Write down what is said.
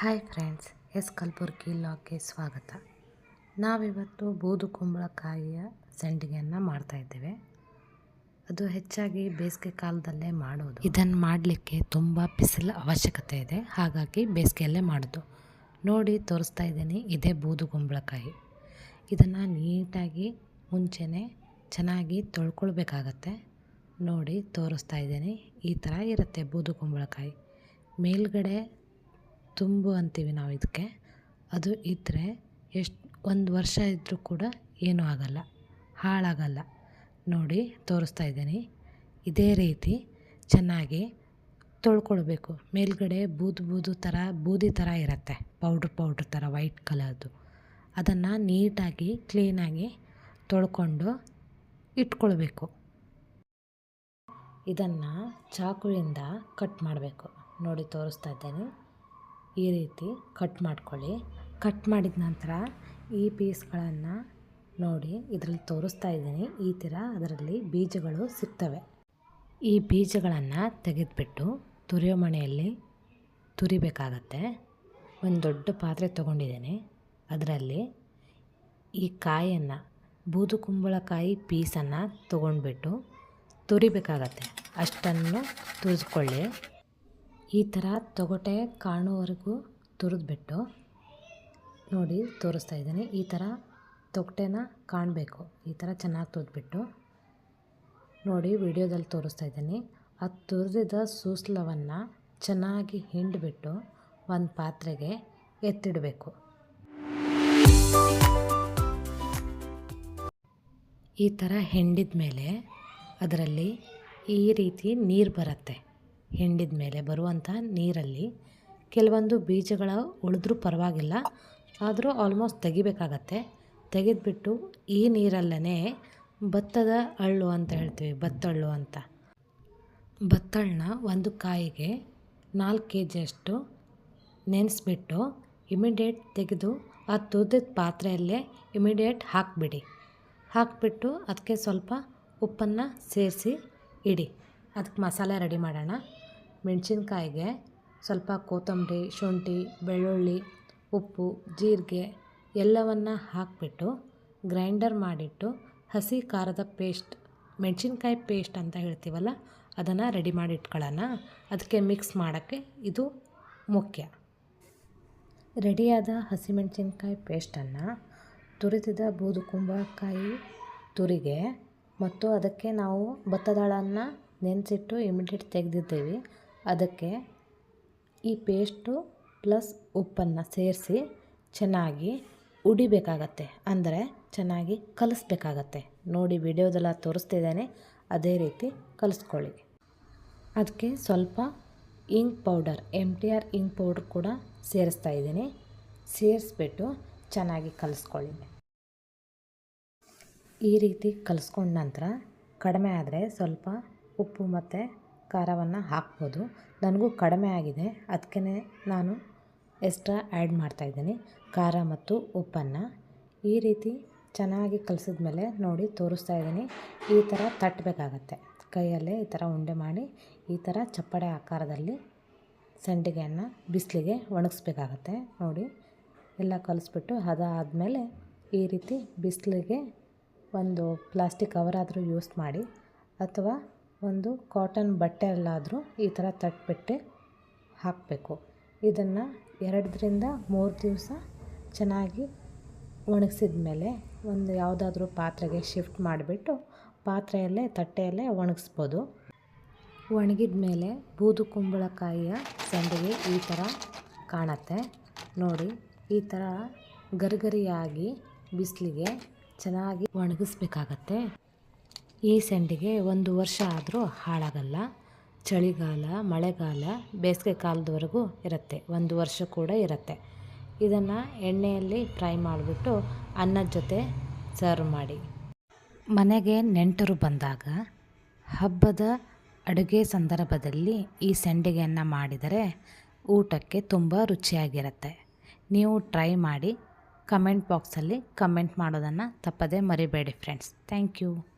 Hi friends, S Kalaburagi ಲಾಗ್ಗೆ ಸ್ವಾಗತ. ನಾವಿವತ್ತು ಬೂದು ಕುಂಬಳಕಾಯಿಯ ಸಂಡಿಗೆಯನ್ನು ಮಾಡ್ತಾಯಿದ್ದೇವೆ ಅದು ಹೆಚ್ಚಾಗಿ ಬೇಸಿಗೆ ಕಾಲದಲ್ಲೇ ಮಾಡೋದು. ಇದನ್ನು ಮಾಡಲಿಕ್ಕೆ ತುಂಬ ಬಿಸಿಲು ಅವಶ್ಯಕತೆ ಇದೆ. ಹಾಗಾಗಿ ಬೇಸಿಗೆಯಲ್ಲೇ ಮಾಡೋದು. ನೋಡಿ, ತೋರಿಸ್ತಾ ಇದ್ದೀನಿ. ಇದೇ ಬೂದು ಕುಂಬಳಕಾಯಿ ಇದನ್ನು ನೀಟಾಗಿ ಮುಂಚೆನೇ ಚೆನ್ನಾಗಿ ತೊಳ್ಕೊಳ್ಬೇಕಾಗತ್ತೆ. ನೋಡಿ, ತೋರಿಸ್ತಾ ಇದ್ದೀನಿ. ಈ ಥರ ಇರುತ್ತೆ ಬೂದು ಕುಂಬಳಕಾಯಿ ಮೇಲ್ಗಡೆ ತುಂಬು ಅಂತೀವಿ ನಾವು ಇದಕ್ಕೆ. ಅದು ಇದ್ದರೆ ಎಷ್ಟು, ಒಂದು ವರ್ಷ ಇದ್ದರೂ ಕೂಡ ಏನೂ ಆಗಲ್ಲ. ಹಾಳಾಗಲ್ಲ. ನೋಡಿ, ತೋರಿಸ್ತಾ ಇದ್ದೀನಿ. ಇದೇ ರೀತಿ ಚೆನ್ನಾಗಿ ತೊಳ್ಕೊಳ್ಬೇಕು. ಮೇಲ್ಗಡೆ ಬೂದು ಬೂದು ಥರ ಬೂದಿ ಥರ ಇರುತ್ತೆ. ಪೌಡ್ರ್ ಪೌಡ್ರ್ ಥರ ವೈಟ್ ಕಲರ್ದು. ಅದನ್ನು ನೀಟಾಗಿ, ಕ್ಲೀನಾಗಿ ತೊಳ್ಕೊಂಡು ಇಟ್ಕೊಳ್ಬೇಕು. ಇದನ್ನು ಚಾಕುವಿಂದ ಕಟ್ ಮಾಡಬೇಕು. ನೋಡಿ, ತೋರಿಸ್ತಾ ಇದ್ದೇನೆ. ಈ ರೀತಿ ಕಟ್ ಮಾಡ್ಕೊಳ್ಳಿ. ಕಟ್ ಮಾಡಿದ ನಂತರ ಈ ಪೀಸ್ಗಳನ್ನು ನೋಡಿ ಇದರಲ್ಲಿ ತೋರಿಸ್ತಾ ಇದ್ದೀನಿ. ಈ ಥರ ಅದರಲ್ಲಿ ಬೀಜಗಳು ಸಿಗ್ತವೆ. ಈ ಬೀಜಗಳನ್ನು ತೆಗೆದುಬಿಟ್ಟು ತುರಿಯೋ ಮಣೆಯಲ್ಲಿ ತುರಿಬೇಕಾಗತ್ತೆ. ಒಂದು ದೊಡ್ಡ ಪಾತ್ರೆ ತೊಗೊಂಡಿದ್ದೀನಿ. ಅದರಲ್ಲಿ ಈ ಕಾಯನ್ನು, ಬೂದು ಕುಂಬಳಕಾಯಿ ಪೀಸನ್ನು ತೊಗೊಂಡ್ಬಿಟ್ಟು ತುರಿಬೇಕಾಗತ್ತೆ. ಅಷ್ಟನ್ನು ತುರಿಸ್ಕೊಳ್ಳಿ ಈ ಥರ ತೊಗಟೆ ಕಾಣುವವರೆಗೂ ತುರಿದ್ಬಿಟ್ಟು ನೋಡಿ ತೋರಿಸ್ತಾ ಇದ್ದೀನಿ. ಈ ಥರ ತೊಗಟೆನ ಕಾಣಬೇಕು. ಈ ಥರ ಚೆನ್ನಾಗಿ ತುರಿದ್ಬಿಟ್ಟು ನೋಡಿ ವಿಡಿಯೋದಲ್ಲಿ ತೋರಿಸ್ತಾ ಇದ್ದೀನಿ. ಆ ತುರಿದ ಸೂಸ್ಲವನ್ನು ಚೆನ್ನಾಗಿ ಹಿಂಡಿಬಿಟ್ಟು ಒಂದು ಪಾತ್ರೆಗೆ ಎತ್ತಿಡಬೇಕು. ಈ ಥರ ಹಿಂಡಿದ ಮೇಲೆ ಅದರಲ್ಲಿ ಈ ರೀತಿ ನೀರು ಬರುತ್ತೆ. ಹಿಂಡಿದ ಮೇಲೆ ಬರುವಂಥ ನೀರಲ್ಲಿ ಕೆಲವೊಂದು ಬೀಜಗಳು ಉಳಿದ್ರೂ ಪರವಾಗಿಲ್ಲ, ಆದರೂ ಆಲ್ಮೋಸ್ಟ್ ತೆಗಿಬೇಕಾಗತ್ತೆ. ತೆಗೆದುಬಿಟ್ಟು ಈ ನೀರಲ್ಲೇ ಭತ್ತದ ಅಳ್ಳು ಅಂತ ಹೇಳ್ತೀವಿ ಭತ್ತಳ್ಳು ಅಂತ. ಭತ್ತಳನ್ನ ಒಂದು ಕಾಯಿಗೆ ನಾಲ್ಕು ಕೆ ಜಿಯಷ್ಟು ನೆನೆಸ್ಬಿಟ್ಟು ಇಮಿಡಿಯೇಟ್ ತೆಗೆದು ಆ ತುರಿದ ಪಾತ್ರೆಯಲ್ಲೇ ಇಮಿಡಿಯೇಟ್ ಹಾಕಿಬಿಡಿ. ಹಾಕಿಬಿಟ್ಟು ಅದಕ್ಕೆ ಸ್ವಲ್ಪ ಉಪ್ಪನ್ನು ಸೇರಿಸಿ ಇಡಿ. ಅದಕ್ಕೆ ಮಸಾಲೆ ರೆಡಿ ಮಾಡೋಣ. ಮೆಣಸಿನ್ಕಾಯಿಗೆ ಸ್ವಲ್ಪ ಕೊತ್ತಂಬರಿ, ಶುಂಠಿ, ಬೆಳ್ಳುಳ್ಳಿ, ಉಪ್ಪು, ಜೀರಿಗೆ ಎಲ್ಲವನ್ನು ಹಾಕಿಬಿಟ್ಟು ಗ್ರೈಂಡರ್ ಮಾಡಿಟ್ಟು ಹಸಿ ಖಾರದ ಪೇಸ್ಟ್, ಮೆಣಸಿನ್ಕಾಯಿ ಪೇಸ್ಟ್ ಅಂತ ಹೇಳ್ತೀವಲ್ಲ, ಅದನ್ನು ರೆಡಿ ಮಾಡಿ ಇಟ್ಕೊಳ್ಳೋಣ. ಅದಕ್ಕೆ ಮಿಕ್ಸ್ ಮಾಡೋಕ್ಕೆ ಇದು ಮುಖ್ಯ. ರೆಡಿಯಾದ ಹಸಿಮೆಣಸಿನ್ಕಾಯಿ ಪೇಸ್ಟನ್ನು ತುರಿದಿದ ಬೂದು ಕುಂಬಳಕಾಯಿ ತುರಿಗೆ ಮತ್ತು ಅದಕ್ಕೆ ನಾವು ಭತ್ತದಾಳನ್ನು ನೆನೆಸಿಟ್ಟು ಇಮಿಡಿಯೇಟ್ ತೆಗೆದಿದ್ದೇವೆ. ಅದಕ್ಕೆ ಈ ಪೇಸ್ಟು ಪ್ಲಸ್ ಉಪ್ಪನ್ನು ಸೇರಿಸಿ ಚೆನ್ನಾಗಿ ಉಡಿಬೇಕಾಗತ್ತೆ. ಅಂದರೆ ಚೆನ್ನಾಗಿ ಕಲಿಸ್ಬೇಕಾಗತ್ತೆ. ನೋಡಿ ವಿಡಿಯೋದೆಲ್ಲ ತೋರಿಸ್ತಿದ್ದೇನೆ. ಅದೇ ರೀತಿ ಕಲಿಸ್ಕೊಳ್ಳಿ. ಅದಕ್ಕೆ ಸ್ವಲ್ಪ ink powder M T R ink powder ಕೂಡ ಸೇರಿಸ್ತಾ ಇದ್ದೀನಿ. ಸೇರಿಸ್ಬಿಟ್ಟು ಚೆನ್ನಾಗಿ ಕಲಿಸ್ಕೊಳ್ಳಿ. ಈ ರೀತಿ ಕಲಿಸ್ಕೊಂಡ ನಂತರ ಕಡಿಮೆ ಆದರೆ ಸ್ವಲ್ಪ ಉಪ್ಪು ಮತ್ತು ಖಾರವನ್ನು ಹಾಕ್ಬೋದು. ನನಗೂ ಕಡಿಮೆ ಆಗಿದೆ. ಅದಕ್ಕೆ ನಾನು ಎಕ್ಸ್ಟ್ರಾ ಆ್ಯಡ್ ಮಾಡ್ತಾಯಿದ್ದೀನಿ ಖಾರ ಮತ್ತು ಉಪ್ಪನ್ನು. ಈ ರೀತಿ ಚೆನ್ನಾಗಿ ಕಲಸಿದ ಮೇಲೆ ನೋಡಿ ತೋರಿಸ್ತಾ ಇದ್ದೀನಿ. ಈ ಥರ ತಟ್ಟಬೇಕಾಗತ್ತೆ ಕೈಯಲ್ಲೇ ಈ ಥರ ಉಂಡೆ ಮಾಡಿ ಈ ಥರ ಚಪ್ಪಡೆ ಆಕಾರದಲ್ಲಿ ಸಂಡಿಗೆಯನ್ನು ಬಿಸಿಲಿಗೆ ಒಣಗಿಸ್ಬೇಕಾಗತ್ತೆ. ನೋಡಿ, ಎಲ್ಲ ಕಲಿಸ್ಬಿಟ್ಟು ಹದ ಆದಮೇಲೆ ಈ ರೀತಿ ಬಿಸಿಲಿಗೆ ಒಂದು ಪ್ಲಾಸ್ಟಿಕ್ ಕವರಾದರೂ ಯೂಸ್ ಮಾಡಿ ಅಥವಾ ಒಂದು ಕಾಟನ್ ಬಟ್ಟೆಯಲ್ಲಾದರೂ ಈ ಥರ ತಟ್ಬಿಟ್ಟು ಹಾಕಬೇಕು. ಇದನ್ನು ಎರಡರಿಂದ ಮೂರು ದಿವಸ ಚೆನ್ನಾಗಿ ಒಣಗಿಸಿದ ಮೇಲೆ ಒಂದು ಯಾವುದಾದ್ರೂ ಪಾತ್ರೆಗೆ ಶಿಫ್ಟ್ ಮಾಡಿಬಿಟ್ಟು ಪಾತ್ರೆಯಲ್ಲೇ, ತಟ್ಟೆಯಲ್ಲೇ ಒಣಗಿಸ್ಬೋದು. ಒಣಗಿದ ಮೇಲೆ ಬೂದು ಕುಂಬಳಕಾಯಿಯ ಸಂಡಿಗೆ ಈ ಥರ ಕಾಣತ್ತೆ. ನೋಡಿ, ಈ ಥರ ಗರಿಗರಿಯಾಗಿ ಬಿಸಿಲಿಗೆ ಚೆನ್ನಾಗಿ ಒಣಗಿಸ್ಬೇಕಾಗತ್ತೆ. ಈ ಸಂಡಿಗೆ ಒಂದು ವರ್ಷ ಆದರೂ ಹಾಳಾಗಲ್ಲ. ಚಳಿಗಾಲ, ಮಳೆಗಾಲ ಬೇಸಿಗೆ ಕಾಲದವರೆಗೂ ಇರುತ್ತೆ. ಒಂದು ವರ್ಷ ಕೂಡ ಇರುತ್ತೆ. ಇದನ್ನು ಎಣ್ಣೆಯಲ್ಲಿ ಫ್ರೈ ಮಾಡಿಬಿಟ್ಟು ಅನ್ನದ ಜೊತೆ ಸರ್ವ್ ಮಾಡಿ. ಮನೆಗೆ ನೆಂಟರು ಬಂದಾಗ ಹಬ್ಬದ ಅಡುಗೆ ಸಂದರ್ಭದಲ್ಲಿ ಈ ಸಂಡಿಗೆಯನ್ನು ಮಾಡಿದರೆ ಊಟಕ್ಕೆ ತುಂಬ ರುಚಿಯಾಗಿರುತ್ತೆ. ನೀವು ಟ್ರೈ ಮಾಡಿ ಕಮೆಂಟ್ ಬಾಕ್ಸಲ್ಲಿ ಕಮೆಂಟ್ ಮಾಡೋದನ್ನು ತಪ್ಪದೇ ಮರಿಬೇಡಿ ಫ್ರೆಂಡ್ಸ್. Thank you.